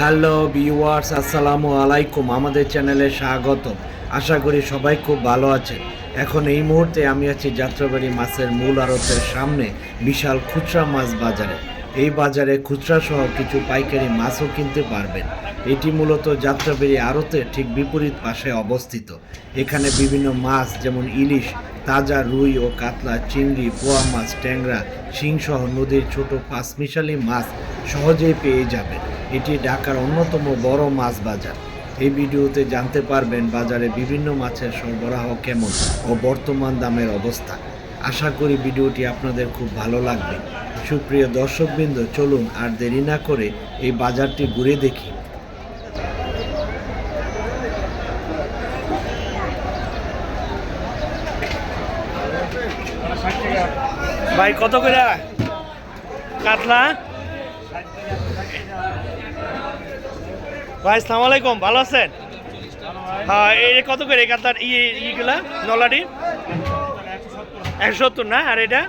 Hello viewers, আসসালামু আলাইকুম। আমাদের চ্যানেলে স্বাগত। আশা করি সবাই খুব ভালো আছেন। এখন এই মুহূর্তে আমি আছি যাত্রাবাড়ি মাছের মূল আড়তের সামনে বিশাল খুচরা মাছ বাজারে। এই বাজারে খুচরা সহ কিছু পাইকারি মাছও কিনতে পারবেন। এটি মূলত যাত্রাবাড়ি আড়তের ঠিক বিপরীত পাশে অবস্থিত। এখানে বিভিন্ন মাছ যেমন ইলিশ, তাজা রুই ও কাতলা, চিংড়ি, পোয়া মাছ, ট্যাংরা শিংসহ নদীর ছোট পাঁচমিশালি মাছ সহজেই পেয়ে যাবেন। এটি ঢাকার অন্যতম বড় মাছ বাজার। এই ভিডিওতে জানতে পারবেন বাজারে বিভিন্ন মাছের সরবরাহ কেমন ও বর্তমান দামের অবস্থা। আশা করি ভিডিওটি আপনাদের খুব ভালো লাগবে। সুপ্রিয় দর্শকবৃন্দ, চলুন আর দেরি না করে এই বাজারটি ঘুরে দেখি। ভাই, কত করে? কাতলা? ভাই সালাম আলাইকুম ভালো আছেন? হ্যাঁ এই কত করে এই কাতলার ইয়ে ইগুলা নলাটি? একশো সত্তর না? আর এটা?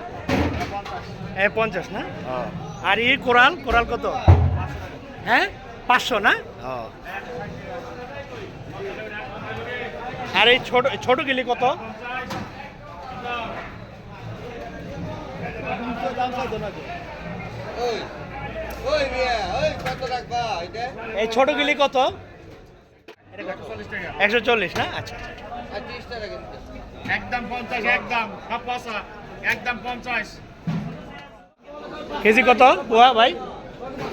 এ পঞ্চাশ না? আর এই কোরাল কোরাল কত? হ্যাঁ? পাঁচশো না? আর এই ছোট ছোট গেলি কত ওই মিয়া ওই কত রাখবা এটা এই ছোট গেলি কত? একশো চল্লিশ না? আচ্ছা আচ্ছা। একদম পঞ্চাশ একদম। একদম পঞ্চাশ। কেজি কত? পোয়া ভাই?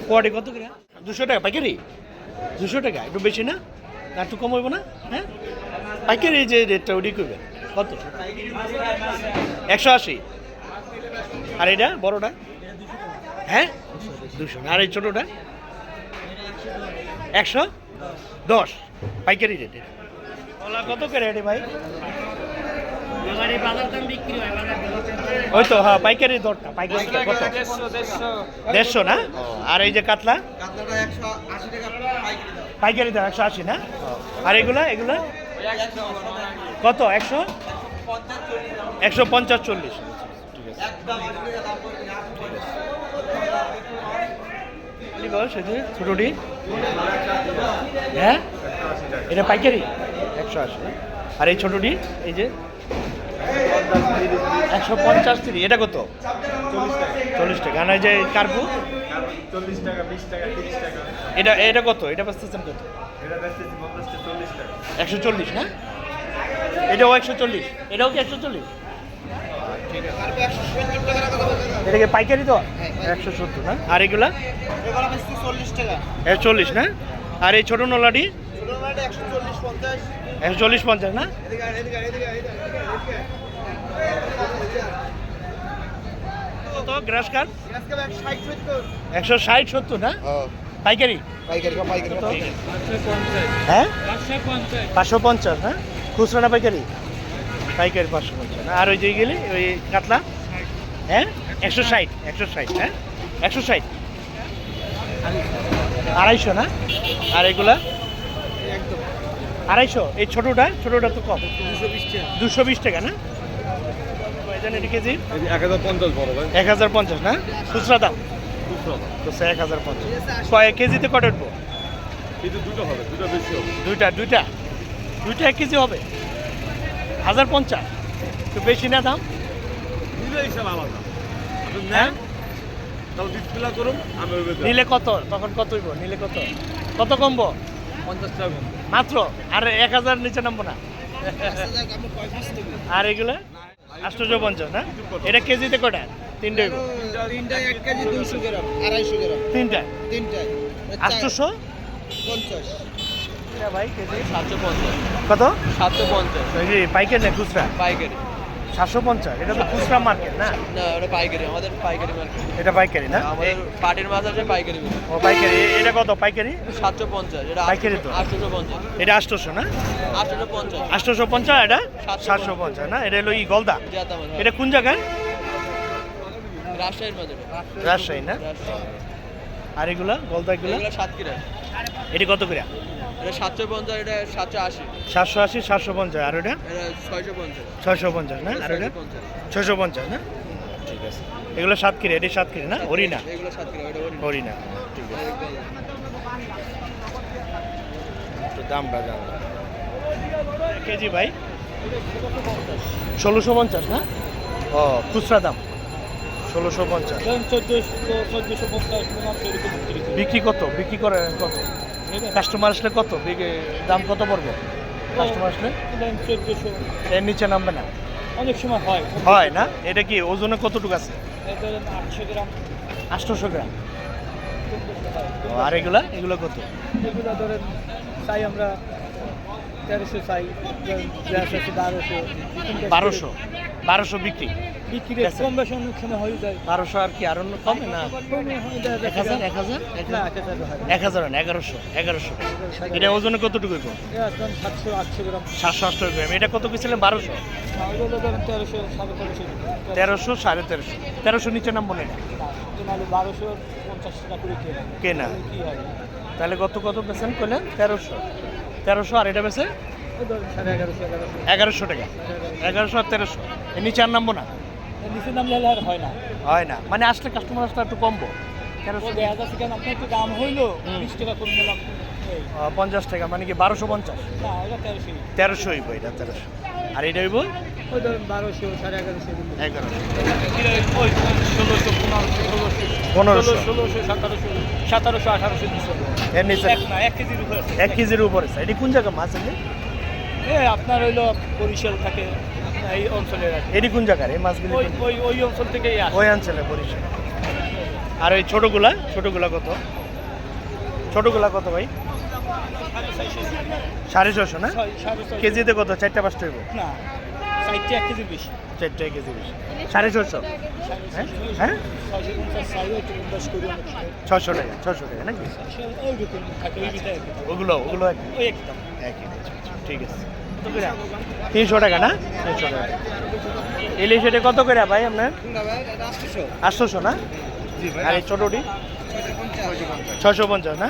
পোয়াটি কত করে? দুশো টাকা পাইকারি? দুশো টাকা? একটু বেশি না? না একটু কম হইব না? হ্যাঁ? পাইকারি যে রেটটা ওটি করবেন কত? একশো আশি। আর এটা বড়টা? হ্যাঁ? দুশো। না আর এই ছোটোটা? একশো দশ। পাইকারি রেট কত করে ভাই? ওই তো হ্যাঁ পাইকারি দরটা, পাইকারি দেড়শো না? আর এই যে কাতলা? পাইকারি দাম একশো আশি না? আর এগুলা এগুলা? কত? একশো? একশো পঞ্চাশ চল্লিশ। আশি টাকা। সেটি ছোটোটি হ্যাঁ? এটা পাইকারি? একশো আশি। আর এই ছোটোটি, এই যে? একশো পঞ্চাশ তিরিশ। এটা কত? চল্লিশ টাকা। আর যে কার্পু? এটা এটা কত? এটা বেচতেছেন কত? একশো চল্লিশ না? এটাও একশো চল্লিশ। এটাও কি একশো চল্লিশ? তারপর একশো সত্তর টাকা রাখা যাবে না? এটা কি পাইকারি তো? একশো সত্তর না? আর এগুলা? এগুলো চল্লিশ টাকা। একশো চল্লিশ না? আর এই ছোটো নলাটি একশো চল্লিশ পঞ্চাশ। না। কত গ্রাস একশো ষাট সত্তর। না? পাইকারি? পাইকারি পাইকারি হ্যাঁ? পাঁচশো পঞ্চাশ না? খুচরা না পাইকারি? পাইকারি পাঁচশো পঞ্চাশ না? আর ওই যে গেলে ওই কাতলা? হ্যাঁ? একশো ষাট একশো ষাট হ্যাঁ? একশো ষাট। আড়াইশো না? আর এগুলা? একদম আড়াইশো। এই ছোটোটা ছোটোটা তো কম। দুশো বিশ টাকা না? কেজি এক হাজার পঞ্চাশ না? খুচরা দাম? এক হাজার পঞ্চাশ। কয় কেজিতে কটা উঠবো? দুটো হবে দুটো বেশি হবে। দুইটা দুইটা? দুইটা এক কেজি হবে? হাজার পঞ্চাশ। তো বেশি না দাম? নিলে হিসাব আলাদা। আপনি হ্যাঁ? নেন তাহলে ডিসপ্লে করুন আমি নিলে কত? তখন কত হইব? নিলে কত? কত কমবো? পঞ্চাশ টাকা মাত্র? আর এক হাজার নিচে নামবো না? আর এগুলো? আটশোশো পঞ্চাশ না? এটা কেজিতে কটা? তিনটে হইব। তিনটায় এক কেজি দুইশো গ্রাম আড়াইশো গ্রাম। তিনটা তিনটায়। আটশোশো? পঞ্চাশ। ভাই কেজি সাতশো পঞ্চাশ। কত? সাতশো পঞ্চাশ। পাইকারি না খুচরা? পাইকারি। সাতশো পঞ্চাশ এটা তো খুচরা মার্কেট না? না ওটা পাইকারি আমাদের পাইকারি মার্কেট। এটা পাইকারি না? আমাদের পাটির মাছ আছে পাইকারি ও পাইকারি। এটা কত পাইকারি? সাতশো পঞ্চাশ এটা পাইকারি তো? আটশোশো পঞ্চাশ এটা আটশোশো না? আটশোশো পঞ্চাশ আটশোশো পঞ্চাশ এটা? সাতশো পঞ্চাশ। না? এটা হলো ই গলদা। এটা কোন জায়গায়? রাজশাহীর মাঝে রাজশাহী না? আর এগুলা গলদা এগুলো? এগুলো সাতক্ষীরা। এটা কত করে সাতশো পঞ্চাশ এটা সাতশো আশি। সাতশো আশি সাতশো পঞ্চাশ। আর ওটা এটা ছয়শো পঞ্চাশ। ছয়শো পঞ্চাশ না? আর ওটা ছয়শো পঞ্চাশ। না? ঠিক আছে। এগুলো সাতক্ষীরা এটি সাতক্ষীরা না? হরিণা? এগুলো সাতক্ষীরা ওটা হরিণা। ঠিক আছে। একটু দামটা জানলাম কেজি ভাই? ষোলোশো পঞ্চাশ না? ও খুচরা দাম। ষোলোশো পঞ্চাশ। চোদ্দশো পঞ্চাশ বিক্রি কত? বিক্রি করে কত? কাস্টমার আসলে কত? দাম কত পড়বে? কাস্টমার আসলে? এর নিচে নামবে না? অনেক সময় হয়। হয় না? এটা কি ওজনে কতটুকু আছে? আটশো গ্রাম। আটশোশো গ্রাম। আর এগুলা? এগুলো কত? এগুলো ধরেন চাই আমরা তেরোশো চাই বারোশো। বারোশো। বারোশো বিক্রি? বিক্রি ঠিক কম বেশি অনেক সময় হয়ে যায়। বারোশো আর কি আর অন্য কমে না। এক হাজার? এক হাজার? এক হাজার। না এগারোশো এগারোশো। এটা ওজনে কতটুকু সাতশো আটশো গ্রাম। সাতশো আটশো গ্রাম। এটা কত কিছিলেন বারোশো? তেরোশো সাড়ে তেরোশো। তেরোশো নিচে নামবো না বারোশো পঞ্চাশ টাকা করে কেনা। তাহলে কত কত বেছেন করলেন তেরোশো। তেরোশো আর এটা সাড়ে এগারোশো টাকা। এগারোশো আর তেরোশো। এর নিচে আর নামবো না? নিচে নাম নিলে আর হয় না। হয় না। মানে আসলে কাস্টমার আসলে একটু কমবো। দেখা যাচ্ছে কেন? আপনি একটু দাম হইল। বিশ টাকা কমে নিলাম পঞ্চাশ টাকা মানে কি বারোশো পঞ্চাশ? তেরোশো। হইব এটা তেরোশো। আর এটা হইব? ওই ধরেন বারোশো সাড়ে এগারোশো ষোলোশো পনেরোশো ষোলোশো। সতেরোশো সতেরোশো আঠারোশো দুশো এর নিচে এক কেজির উপরে এক কেজির উপরে আছে। এটি কোন জায়গা মাছ এ আপনার হইল বরিশাল থাকে। এই অঞ্চলের। এটি কোন জায়গার? এই মাছগুলি ওই ওই ওই অঞ্চল থেকেই ওই অঞ্চলে বরিশাল। আর ওই ছোটগুলা? ছোটগুলা কত? ছোটগুলা কত ভাই? সাড়ে ছশো না? কেজিতে কত? চারটা পাঁচটা হইব? না সাইডটা এক কেজির বেশি। চারটা কেজি বেশি। সাড়ে ছশো হ্যাঁ? হ্যাঁ? ছশো টাকা ছশো টাকা নাকি? ওগুলো ওগুলো একই আচ্ছা, আচ্ছা, ঠিক আছে। কত করে? তিনশো টাকা না? তিনশো টাকা। ইলিশ এটা কত করে ভাই আপনার? আটশোশো না? আর এই ছোটোটি? ছশো পঞ্চাশ না?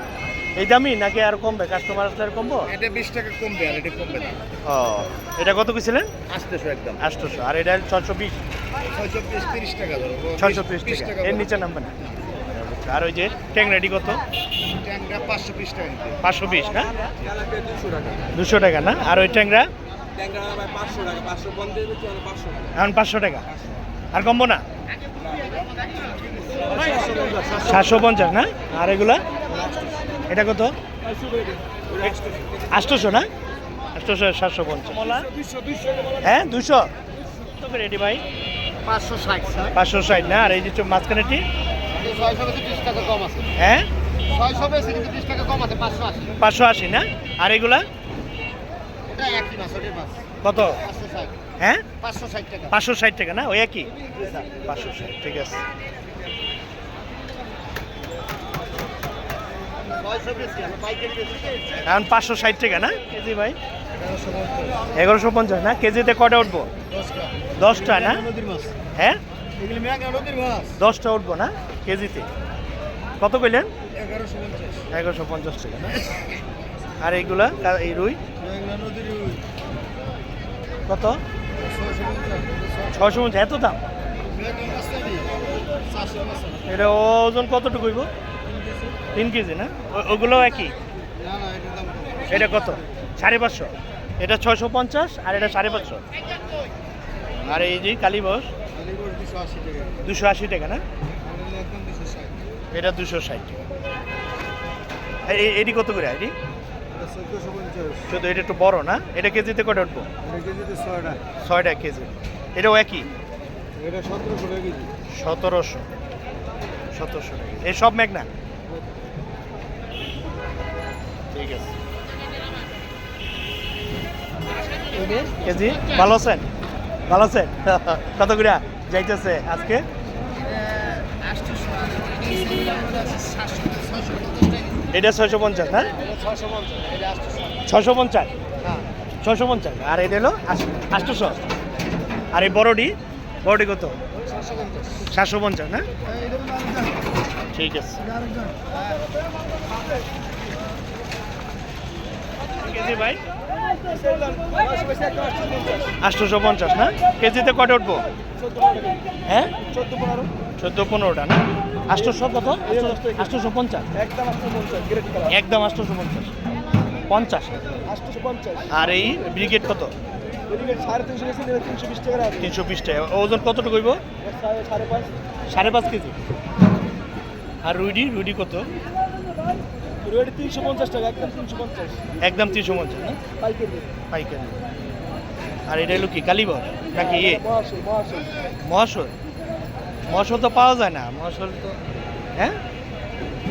এই দামি নাকি আর কমবে? কাস্টমার আসলে আর কমবো? এটা বিশ টাকা কমবে আর এটা কমবে ও এটা কত কিছিলেন আসতেছো একদম। আটশোশো। আর এটা ছশো বিশ? ছয়শো বিশ তিরিশ টাকা ধরো। ছয়শো বিশ টাকা। এর নিচে নামবে না। আর ওই যে ট্যাংরাডি কত? ট্যাংরা পাঁচশো বিশ না? দুশো টাকা। না? আর ওই ট্যাংরা? এখন পাঁচশো টাকা। আর কমবো না? সাতশো পঞ্চাশ না? আর এগুলা? এটা কত? আটশোশো না? আটশোশো সাতশো পঞ্চাশ। হ্যাঁ দুশো? কত করে ভাই। পাঁচশো ষাট পাঁচশো ষাট না? আর এই যে মাঝখানেটি হ্যাঁ? পাঁচশো আশি। না? আর এগুলা? কত? হ্যাঁ? পাঁচশো ষাট টাকা। না? ওই একই? পাঁচশো ষাট ঠিক আছে। এখন পাঁচশো ষাট টাকা না কেজি ভাই? এগারোশো পঞ্চাশ। না? কেজিতে কটা উঠবো? দশটা। না? হ্যাঁ? দশটা উঠবো না? কেজিতে। কত কইলেন? এগারোশো পঞ্চাশ। টাকা না? আর এইগুলা এই রুই? কত? ছয়শো পঞ্চাশ। ছশো পঞ্চাশ এত দাম? এটা ওজন কতটুকু হইব? তিন কেজি না? ওগুলো একই। এটা কত? সাড়ে পাঁচশো। এটা ছশো পঞ্চাশ আর এটা সাড়ে পাঁচশো। আর এই যে কালীবস দুশো আশি টাকা, না? এটা দুশো ষাট। এটি কত করে? এটি? শুধু এটা একটু বড়, না? এটা কেজিতে কটা উঠবো? ছয়টা কেজি। এটাও একই? সতেরোশো। সতেরোশো সব ঠিক আছে। কেজি? ভালো আছেন? ভালো আছেন? কত করে? যাইতেছে আজকে? এটা ছয়শো পঞ্চাশ না? এটা ছশো পঞ্চাশ। হ্যাঁ ছশো পঞ্চাশ। আর এটা হলো আটশোশো। আর এই বড়ডি বড়ডি কত? সাতশো পঞ্চাশ না? এটা ঠিক আছে। কেজি ভাই? আটশোশো পঞ্চাশ, না? কেজিতে কটা উঠবো? হ্যাঁ? চোদ্দ পনেরো চোদ্দ পনেরোটা, না? আটশোশো কত? আটশোশো পঞ্চাশ? একদম আটশোশো পঞ্চাশ। পঞ্চাশ? আর এই ব্রিগেড কত? তিনশো বিশ টাকা। ওজন কতটুকু হইব? সাড়ে পাঁচ কেজি। আর রুইডি রুইডি কত? রেট তিনশো পঞ্চাশ টাকা একদম তিনশো পঞ্চাশ। একদম তিনশো পঞ্চাশ না? পাইকারি। পাইকারি। আর এটা হলো কি কালীবর নাকি ইয়ে? মহাশয় মহাশয়। তো পাওয়া যায় না মহাশোল তো হ্যাঁ?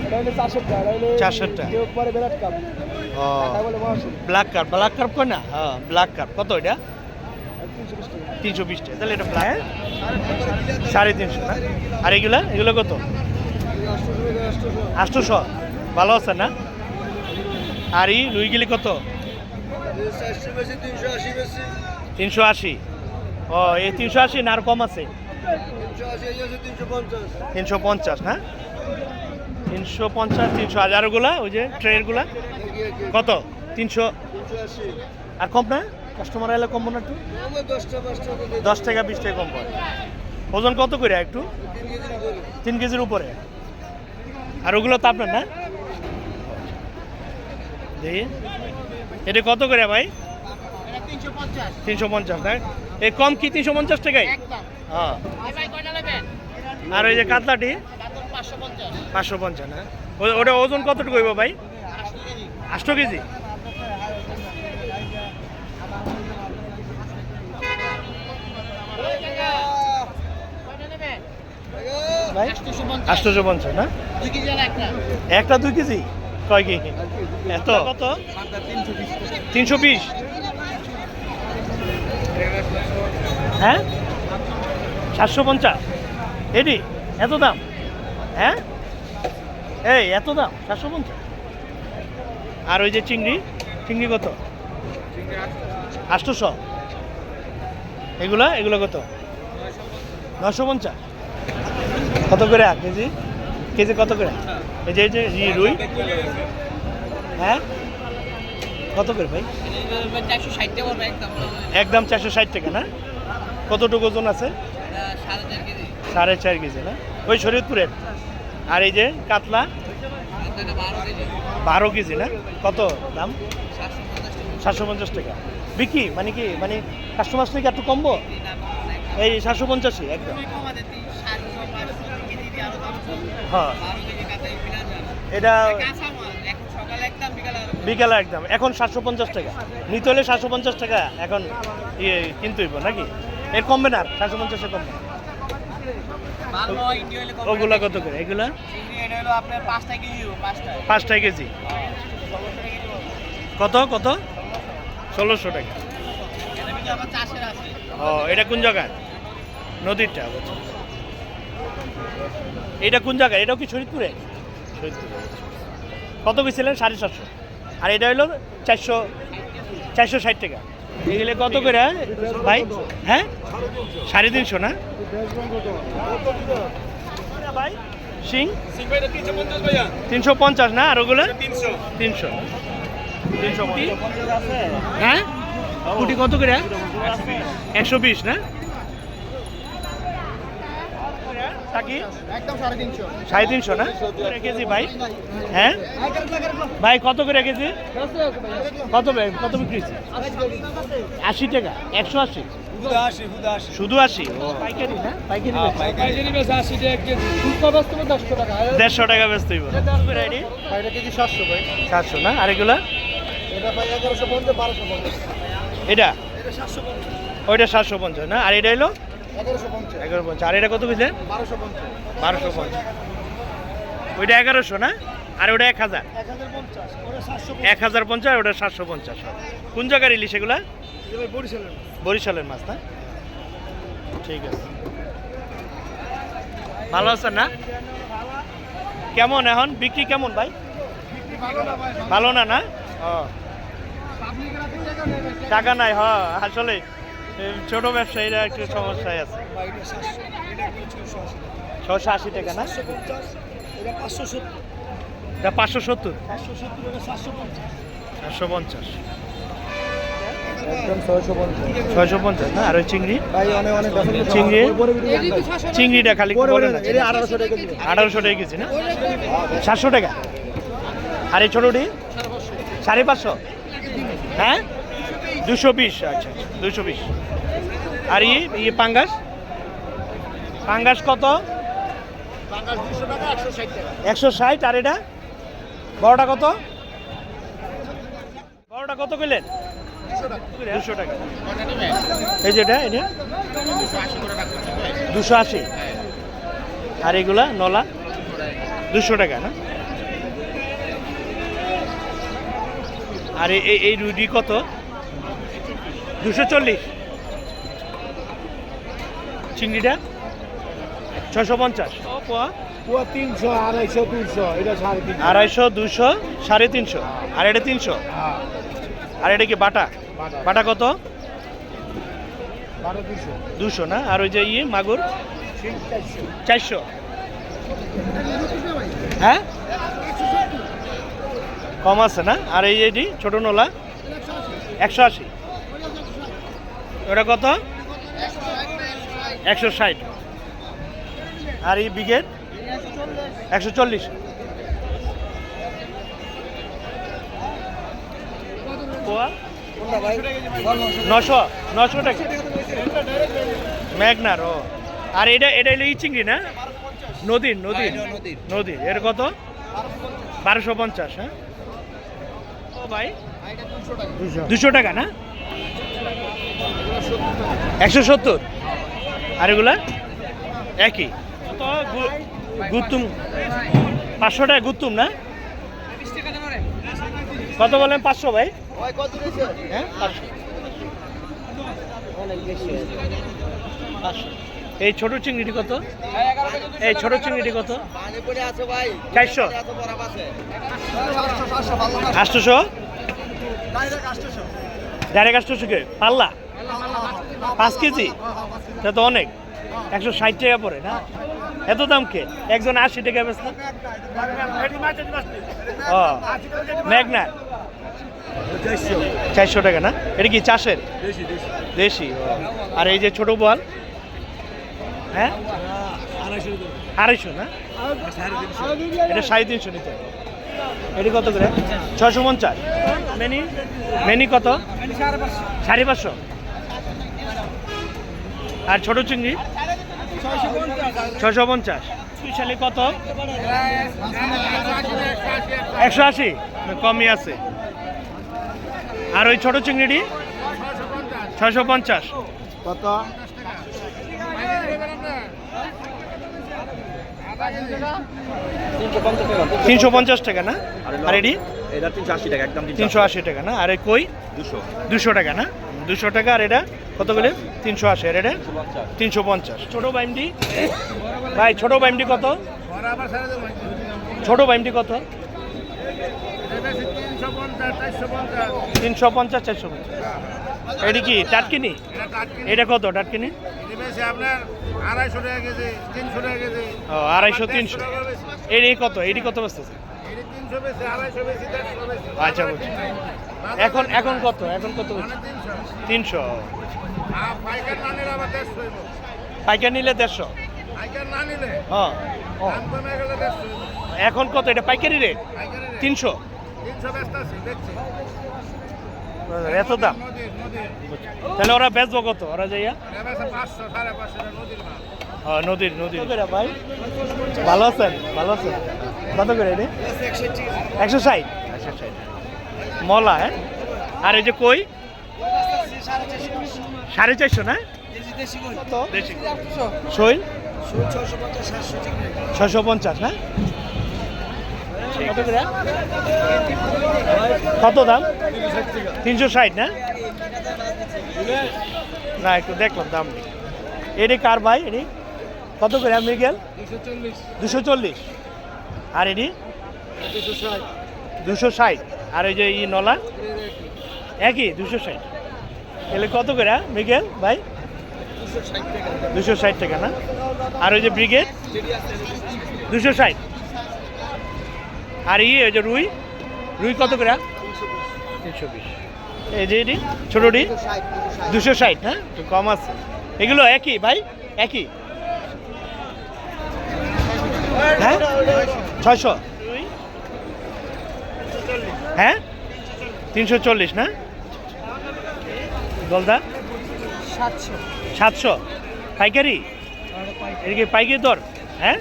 এটা হলে চারশো টাকা এটা হলে চারশো টাকা। কেউ পরে বিরাট কাপ ও তাই বলে মহাশয়। ব্ল্যাক কার্প ব্ল্যাক কার্প কয় না? হ্যাঁ ব্ল্যাক কার্প কত এটা? তিনশো বিশ টাকা। তাহলে এটা ব্ল্যাক সাড়ে তিনশো না? আর এগুলা? এগুলো কত? আটশোশো ভালো আছে না? আর এই রুইগুলি কত? তিনশো আশি। ও, এই তিনশো আশি না আর কম আছে? তিনশো পঞ্চাশ, না? তিনশো পঞ্চাশ, তিনশো হাজারগুলা, ওই যে ট্রেনগুলা কত? তিনশো? আর কম না? কাস্টমার এলে কম না একটু? দশ টাকা, বিশ টাকা কম ওজন কত করে একটু? তিন কেজির উপরে। আর ওগুলো তো আপনার, না? দেখি এটা কত করে ভাই? তিনশো পঞ্চাশ। না এই কম কি তিনশো পঞ্চাশ টাকায়? হ্যাঁ। আর ওই যে কাতলাটি? পাঁচশো পঞ্চাশ। ও- ওটা ওজন কতটুকু হইব ভাই? আষ্ট কেজি। ভাই আষ্টশো পঞ্চাশ। না? একটা দুই কেজি? কয় কেজি এত? কত? তিনশো বিশ। হ্যাঁ? সাতশো পঞ্চাশ। এডি এত দাম? হ্যাঁ? এই এত দাম? সাতশো পঞ্চাশ। আর ওই যে চিংড়ি? চিংড়ি কত? আটশোশো এগুলা? এগুলো কত? নশো পঞ্চাশ। কত করে আর কেজি? কেজি কত করে? এই যে এই যে রুই। হ্যাঁ? কত করে ভাই? একদম চারশো ষাট টাকা, না? কতটুকু ওজন আছে? সাড়ে চার কেজি, না? ওই শরীরপুরের আর এই যে কাতলা? বারো কেজি, না? কত দাম? সাতশো পঞ্চাশ টাকা। বিক্রি? মানে কি? মানে কাস্টমার থেকে একটু কমবো? এই সাতশো পঞ্চাশই, একদম। হ্যাঁ। এটা বিকালে একদম এখন সাতশো পঞ্চাশ টাকা। নিতে হলে সাতশো পঞ্চাশ টাকা এখন ইয়ে কিনতে হইব নাকি? এর কমবে না সাতশো পঞ্চাশে কমবে। ওগুলা কত করে? এগুলা? পাঁচটা কেজি কত কত? ষোলোশো টাকা। ও এটা কোন জায়গায়? নদীরটা এটা কোন জায়গায়? এটাও কি শরীরপুরে কত গেছিলেন সাড়ে সাতশো। আর এটা হলো চারশো চারশো ষাট টাকা। এগুলো কত করে ভাই? হ্যাঁ? সাড়ে তিনশো না? ভাই তিনশো পঞ্চাশ না? আর ওগুলো? তিনশো। তিনশো হ্যাঁ? কুটি কত করে? একশো বিশ না? থাকি? একদম সাড়ে তিনশো। না? কেজি ভাই? হ্যাঁ? ভাই কত করে কেজি? কত কত বিক্রি আশি টাকা। একশো আশি? শুধু আশি? পাইকারি না? পাইকারি টাকা দেড়শো টাকা। ব্যস্ত সাতশো সাতশো না? আর এগুলা? এটা পঞ্চাশ বারোশো পঞ্চাশ। এটা? এটা সাতশো পঞ্চাশ। ওইটা সাতশো পঞ্চাশ না? আর এটা হলো এগারো পঞ্চাশ। আর এটা কত বুঝলেন বারোশো পঞ্চাশ। ওইটা এগারোশো না? আর ওটা এক হাজার? এক হাজার পঞ্চাশ। ওটা সাতশো পঞ্চাশ। কোন জায়গার ইলিশ এগুলা? বরিশালের বরিশালের মাছ না? ঠিক আছে। ভালো আছেন না? কেমন এখন? বিক্রি কেমন ভাই? ভালো না না টাকা নাই হ আসলে ছোট ব্যবসায়ীরা একটু সমস্যায় আছে। ছশো আশি টাকা? না? এটা পাঁচশো সত্তর। চারশো পঞ্চাশ। একদম ছয়শো পঞ্চাশ। না? আর ওই চিংড়ি? ভাই অনেক অনেক চিংড়ি? চিংড়িটা খালি বলে না। এটা আঠারোশো টাকা কেজি। আঠারোশো টাকা কেজি না? সাতশো টাকা? আর এই ছোটোটি? সাড়ে পাঁচশো। হ্যাঁ? দুশো বিশ আচ্ছা। দুশো বিশ। আর ই ইয়ে পাঙ্গাস? পাঙ্গাস কত? একশো ষাট আর এটা? বড়টা কত? বড়টা কত পেলেন দুশো টাকা। এই যেটা এটা দুশো আশি আর এগুলা নলা? দুশো টাকা না? আর এই এই রুডি কত? দুশো চল্লিশ। চিংড়িটা? ছশো পঞ্চাশ। ও পোয়া? তিনশো আড়াইশো দুশো এটা সাড়ে তিনশো। আড়াইশো দুশো সাড়ে তিনশো। আর এটা তিনশো? আর এটা কি বাটা? বাটা। কত? দুশো না? আর ওই যে ইয়ে মাগুর? চারশো। চারশো। হ্যাঁ? কম আছে না? আর এই এটি ছোট নোলা? একশো আশি। ওটা কত? একশো ষাট। আর এই বিঘের একশো চল্লিশ। নশো নশো টাকা। ম্যাগনার ও। আর এটা এটা হলো চিংড়ি না? নদীর নদীর। নদীর। এর কত? বারোশো পঞ্চাশ হ্যাঁ? ও ভাই। দুশো টাকা না? একশো সত্তর। আর এগুলা? একই। গুতুম পাঁচশো টাকা গুতুম না? কত বলেন পাঁচশো ভাই? হ্যাঁ? এই ছোট চিংড়িটি কত? এই ছোট চিংড়িটি কত? চারশো। আটশোশো? ডাইরেক্ট আটশোশো। কে পাল্লা? পাঁচ কেজি? তা তো অনেক। একশো ষাট টাকা পরে না? এত দাম কে? একজন আশি টাকা বেচলো? ও ম্যাগনা চারশো টাকা না? এটা কি চাষের? দেশি আর এই যে ছোট বল হ্যাঁ? আড়াইশো না? এটা সাড়ে তিনশো নিতে। এটি কত করে? ছশো পঞ্চাশ। মেনি? মেনি কত? সাড়ে পাঁচশো? আর ছোট চিংড়ি? ছশো পঞ্চাশ। স্পেশালি কত? একশো আশি? কমই আছে। আর ওই ছোট চিংড়িটি? ছশো পঞ্চাশ। কত? তিনশো পঞ্চাশ টাকা না? আর এটি? তিনশো আশি টাকা একদম তিনশো আশি টাকা না? আর এই কই? দুশো। দুশো টাকা না? দুশো টাকা আর এটা কত করে? তিনশো আশি আর এটা? তিনশো পঞ্চাশ। ছোটো বাইমটি ভাই ছোটো বাইমটি কত? ছোটো বাইমটি কত? তিনশো পঞ্চাশ চারশো পঞ্চাশ। এটি কি টাটকিনি? এটা কত টাটকিনি? আড়াইশো টাকা কেজি তিনশো টাকা কেজি ও আড়াইশো তিনশো এটি কত এটি কত বসতেছে আচ্ছা বুঝছি এখন এখন কত? এখন কত তিনশো। পাইকার নিলে দেড়শো। হ্যাঁ হইব এখন কত? এটা পাইকারি পাইকারি তিনশো। এত দাম? তাহলে ওরা বেচবো কত? ওরা যাইয়া? এটা নদীর নদীর। ভাই? ভালো আছেন? ভালো আছেন? কত করে এটি? একশো ষাট। একশো ষাট। মলা হ্যাঁ? আর এই যে কই? সাড়ে চারশো না? শৈল? ছশো পঞ্চাশ হ্যাঁ কত দাম? তিনশো ষাট, না? না, একটু দেখলাম দাম। এটি কার ভাই, এটি? কত করে মৃগেল? দুশো চল্লিশ। আর এটি? দুশো ষাট। আর ওই যে ই নলা, একই, দুশো ষাট। এলে কত করে মৃগেল, ভাই? দুশো ষাট টাকা না? আর ওই যে ব্রিগেড? দুশো ষাট। আর ই ওই যে রুই রুই কত করে তিনশো বিশ। এই যে এটি ছোটোটি দুশো ষাট হ্যাঁ? কম আছে। এগুলো একই, ভাই? একই? হ্যাঁ? ছয়শো। হ্যাঁ? তিনশো চল্লিশ না? গলদা সাতশো। সাতশো। পাইকারি? এটা কি পাইকারি দর? হ্যাঁ?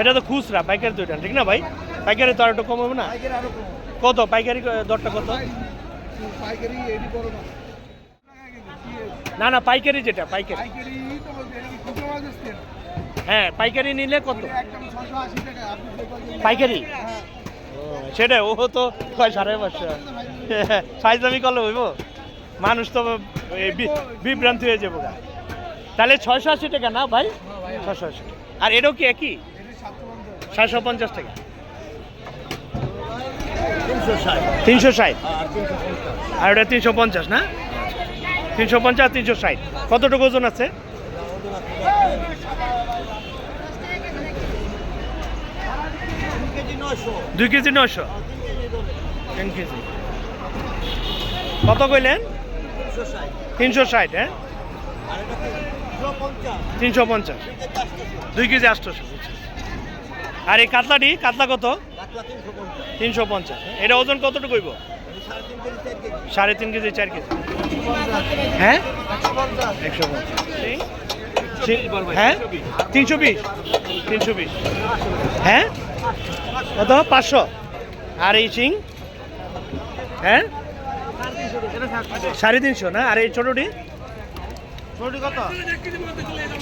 এটা তো খুচরা পাইকারি তো এটা ঠিক না ভাই? পাইকারি তো আর একটু কম হবে না? কত? পাইকারি দরটা কত? না না পাইকারি যেটা পাইকারি। হ্যাঁ পাইকারি নিলে কত? পাইকারি? ও, সেটা ও তো কয় সাড়ে পাঁচশো সাইজ আমি কলে হইব? মানুষ তো বিভ্রান্তি হয়ে যাব। তাহলে ছয়শো আশি টাকা না ভাই? ছশো আশি আর এটাও কি একই? সাতশো পঞ্চাশ টাকা। তিনশো ষাট। আর ওটা তিনশো পঞ্চাশ না? তিনশো পঞ্চাশ তিনশো ষাট। কতটুকু ওজন আছে? দুই কেজি নয়শো? তিন কেজি কত কইলেন? তিনশো ষাট। হ্যাঁ? তিনশো পঞ্চাশ। দুই কেজি আটশোশো। আর এই কাতলাটি কাতলা কত? তিনশো পঞ্চাশ। এটা ওজন কতটুকু হইব? সাড়ে তিন কেজি চার কেজি। হ্যাঁ? একশো পঞ্চাশ। হ্যাঁ? তিনশো বিশ। তিনশো বিশ। হ্যাঁ? কত? পাঁচশো। আর এই চিং হ্যাঁ? সাড়ে তিনশো না? আর এই ছোটোটি?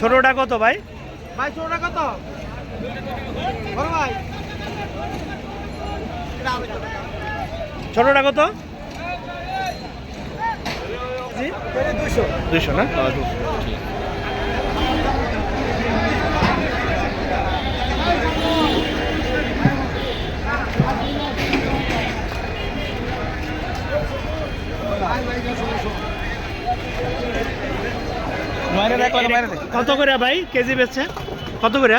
ছোটোটা কত ভাই? ভাই ছোটটা কত? ভাই। ছোটোটা কত? দুশো না? কত করে ভাই কেজি বেচছে? কত করে?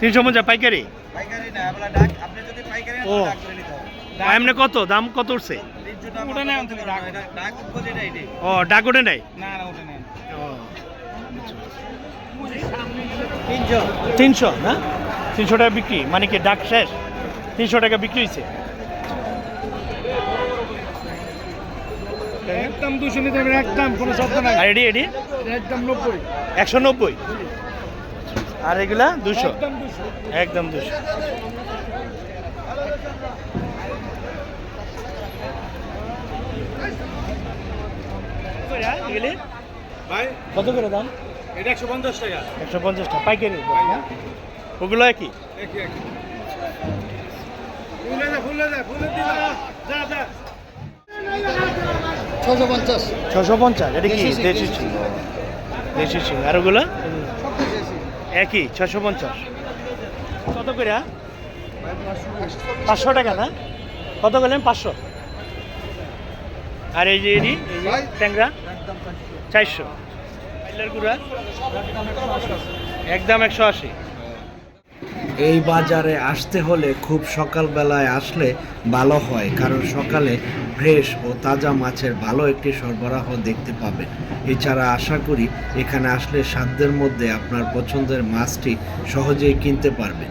তিনশো পঞ্চাশ পাইকারি? পাইকারি না আমরা ডাক আপনি যদি পাইকারি নেন, ও। ডাক করে নিতে হবে। এমনি কত? দাম কত উঠছে? ও ডাক ওঠে নাই? না না ওটা নেন তিনশো। তিনশো না? তিনশো টাকা বিক্রি? মানে কি ডাক শেষ? তিনশো টাকা বিক্রি হয়েছে একদম দুশো নিতে হবে একদম কোনো শব্দ নাই। আর এডি এডি? একদম নব্বই। একশো নব্বই? আর এগুলা দুশো একদম দুশো কত করে দাম? এটা একশো পঞ্চাশ টাকা। একশো পঞ্চাশ টাকা পাইকারি ওগুলো একই? একই একই। ফুলে যা ফুলে যা ফুলে দিলা। যা যা। ছশো পঞ্চাশ। ছশো পঞ্চাশ এটা কি? দেশি দেশি ছিল দেশি ছিল আর ওগুলো? একই ছশো পঞ্চাশ। কত করে? পাঁচশো টাকা না? কত করলেন পাঁচশো। আর এই যে ভাই। ট্যাংরা? চারশো। গুঁড়া? একদম একশো আশি। এই বাজারে আসতে হলে খুব সকালবেলায় আসলে ভালো হয়, কারণ সকালে ফ্রেশ ও তাজা মাছের ভালো একটি সরবরাহ দেখতে পাবেন। এছাড়া আশা করি এখানে আসলে সাধ্যের মধ্যে আপনার পছন্দের মাছটি সহজেই কিনতে পারবেন।